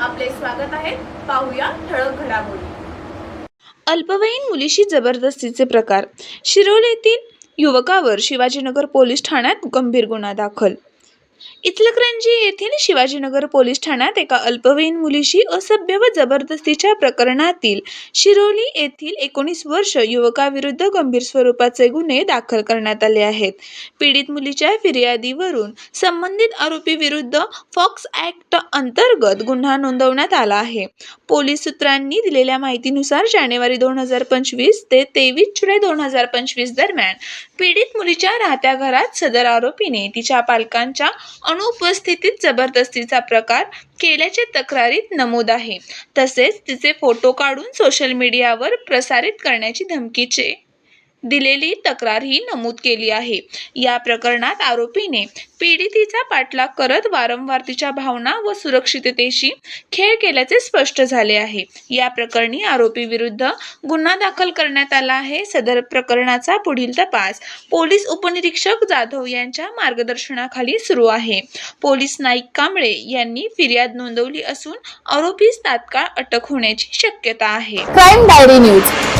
आपले स्वागत आहे. पाहूया ठळक घडामोडी. अल्पवयीन मुलीशी जबरदस्तीचे प्रकार. शिरोलीतील युवकावर शिवाजीनगर पोलीस ठाण्यात गंभीर गुन्हा दाखल. इचलकरंजी येथील शिवाजीनगर पोलीस ठाण्यात एका अल्पवयीन मुलीशी असभ्य व जबरदस्तीच्या प्रकरणातील शिरोली येथील एकोणीस वर्ष युवकाविरुद्ध गंभीर स्वरूपाचे गुन्हे दाखल करण्यात आले आहेत. पीडित मुलीच्या फिर्यादीवरून संबंधित आरोपी विरुद्ध फॉक्स ॲक्ट अंतर्गत गुन्हा नोंदवण्यात आला आहे. पोलीस सूत्रांनी दिलेल्या माहितीनुसार जानेवारी दोन हजार पंचवीस ते तेवीस जुलै दोन हजार पंचवीस दरम्यान पीडित मुलीच्या राहत्या घरात सदर आरोपीने तिच्या पालकांच्या अनुपस्थितीत जबरदस्तीचा प्रकार केल्याचे तक्रारीत नमूद आहे. तसेच तिचे फोटो काढून सोशल मीडियावर प्रसारित करण्याची धमकीचे. दिलेली तक्रारही नमूद केली आहे. या प्रकरणात आरोपीने पीडितीचा पाठलाग करत वारंवार तिच्या भावना व सुरक्षिततेशी खेळ केल्याचे स्पष्ट झाले आहे. या प्रकरणी आरोपी विरुद्ध गुन्हा दाखल करण्यात आला आहे. सदर प्रकरणाचा पुढील तपास पोलीस उपनिरीक्षक जाधव यांच्या मार्गदर्शनाखाली सुरू आहे. पोलीस नाईक कांबळे यांनी फिर्याद नोंदवली असून आरोपीस तात्काळ अटक होण्याची शक्यता आहे. Crime diary news.